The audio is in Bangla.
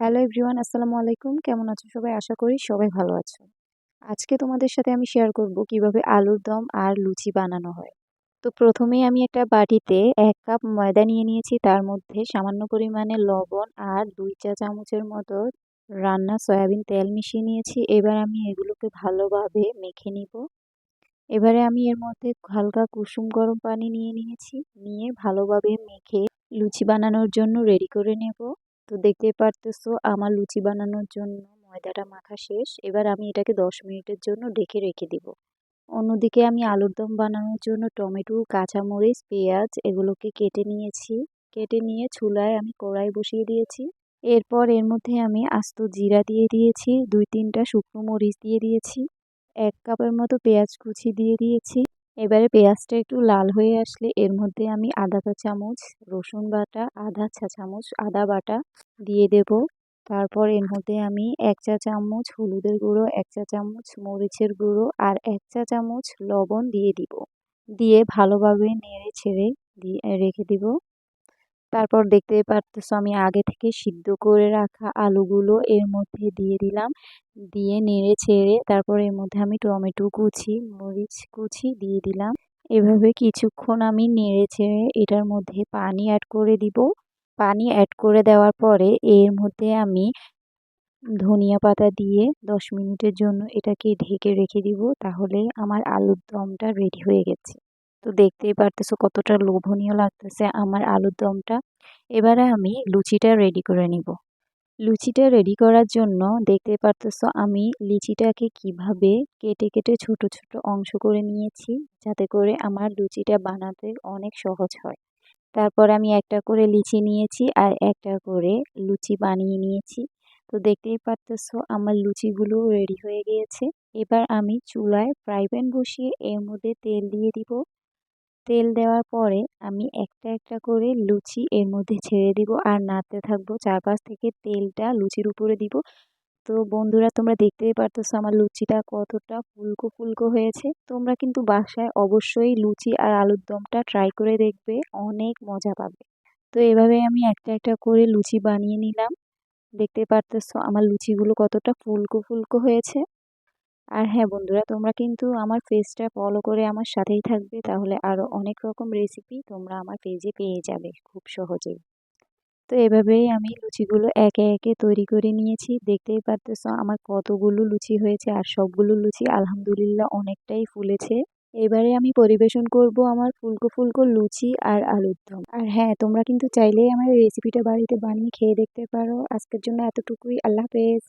হ্যালো এভরিওয়ান আসসালামু আলাইকুম। কেমন আছো সবাই? আশা করি সবাই ভালো আছো। আজকে তোমাদের সাথে আমি শেয়ার করব কীভাবে আলুর দম আর লুচি বানানো হয়। তো প্রথমেই আমি একটা বাটিতে এক কাপ ময়দা নিয়ে নিয়েছি। তার মধ্যে সামান্য পরিমাণে লবণ আর দুই চা চামচের মতো রান্না সয়াবিন তেল মিশিয়ে নিয়েছি। এবার আমি এগুলোকে ভালোভাবে মেখে নিব। এবারে আমি এর মধ্যে হালকা কুসুম গরম পানি নিয়ে নিয়েছি। নিয়ে ভালোভাবে মেখে লুচি বানানোর জন্য রেডি করে নেব। তো দেখতেই পারতেছো, আমার লুচি বানানোর জন্য ময়দাটা মাখা শেষ। এবার আমি এটাকে দশ মিনিটের জন্য ডেকে রেখে দিব। অন্যদিকে আমি আলুর দম বানানোর জন্য টমেটো, কাঁচামরিচ, পেঁয়াজ এগুলোকে কেটে নিয়েছি। কেটে নিয়ে চুলায় আমি কড়াই বসিয়ে দিয়েছি। এরপর এর মধ্যে আমি আস্ত জিরা দিয়ে দিয়েছি, দুই তিনটা শুকনো মরিচ দিয়ে দিয়েছি, এক কাপের মতো পেঁয়াজ কুচি দিয়ে দিয়েছি। এবারে পেঁয়াজটা একটু লাল হয়ে আসলে এর মধ্যে আমি আধা চা চামচ, রসুন বাটা, আধা চা চামচ, আদা বাটা দিয়ে দেব। তারপর এর মধ্যে আমি এক চা চামচ হলুদের গুঁড়ো, এক চা চামচ মরিচের গুঁড়ো আর এক চা চামচ লবণ দিয়ে দিব। দিয়ে ভালোভাবে নেড়ে ছেড়ে দিয়ে রেখে দিব। তারপর দেখতে পারতেছো আমি আগে থেকে সিদ্ধ করে রাখা আলুগুলো এর মধ্যে দিয়ে দিলাম। দিয়ে নেড়ে ছেড়ে তারপর এর মধ্যে আমি টমেটো কুচি, মরিচ কুচি দিয়ে দিলাম। এভাবে কিছুক্ষণ আমি নেড়ে ছেড়ে এটার মধ্যে পানি অ্যাড করে দিব। পানি অ্যাড করে দেওয়ার পরে এর মধ্যে আমি ধনিয়া পাতা দিয়ে দশ মিনিটের জন্য এটাকে ঢেকে রেখে দিব। তাহলে আমার আলুর দমটা রেডি হয়ে গেছে। তো দেখতেই পারতেছো কতটা লোভনীয় লাগতেছে আমার আলুর দমটা। এবারে আমি লুচিটা রেডি করে নিব। লুচিটা রেডি করার জন্য দেখতে পারতেছো আমি লিচিটাকে কীভাবে কেটে কেটে ছোট ছোট অংশ করে নিয়েছি যাতে করে আমার লুচিটা বানাতে অনেক সহজ হয়। তারপর আমি একটা করে লিচি নিয়েছি আর একটা করে লুচি বানিয়ে নিয়েছি। তো দেখতেই পারতেছো আমার লুচিগুলো রেডি হয়ে গিয়েছে। এবার আমি চুলায় ফ্রাই প্যান বসিয়ে এর মধ্যে তেল দিয়ে দিব। তেল দেওয়ার পরে আমি একটা একটা করে লুচি এর মধ্যে ছেড়ে দিব আর নাড়তে থাকব। চারপাশ থেকে তেলটা লুচির উপরে দিব। তো বন্ধুরা, তোমরা দেখতেই পারতেছো আমার লুচিটা কতটা ফুলকো ফুলকো হয়েছে। তোমরা কিন্তু বাসায় অবশ্যই লুচি আর আলুর দমটা ট্রাই করে দেখবে, অনেক মজা পাবে। তো এভাবে আমি একটা একটা করে লুচি বানিয়ে নিলাম। দেখতে পারতেছো আমার লুচিগুলো কতটা ফুলকো ফুলকো হয়েছে। আর হ্যাঁ বন্ধুরা, তোমরা কিন্তু আমার পেজটা ফলো করে আমার সাথেই থাকবে। তাহলে আরও অনেক রকম রেসিপি তোমরা আমার পেজে পেয়ে যাবে খুব সহজেই। তো এভাবেই আমি লুচিগুলো একে একে তৈরি করে নিয়েছি। দেখতেই পারতেছ আমার কতগুলো লুচি হয়েছে আর সবগুলো লুচি আলহামদুলিল্লাহ অনেকটাই ফুলেছে। এবারে আমি পরিবেশন করব আমার ফুলকো ফুলকো লুচি আর আলুর দম। আর হ্যাঁ তোমরা কিন্তু চাইলেই আমার রেসিপিটা বাড়িতে বানিয়ে খেয়ে দেখতে পারো। আজকের জন্য এতটুকুই। আল্লাহ হাফেজ।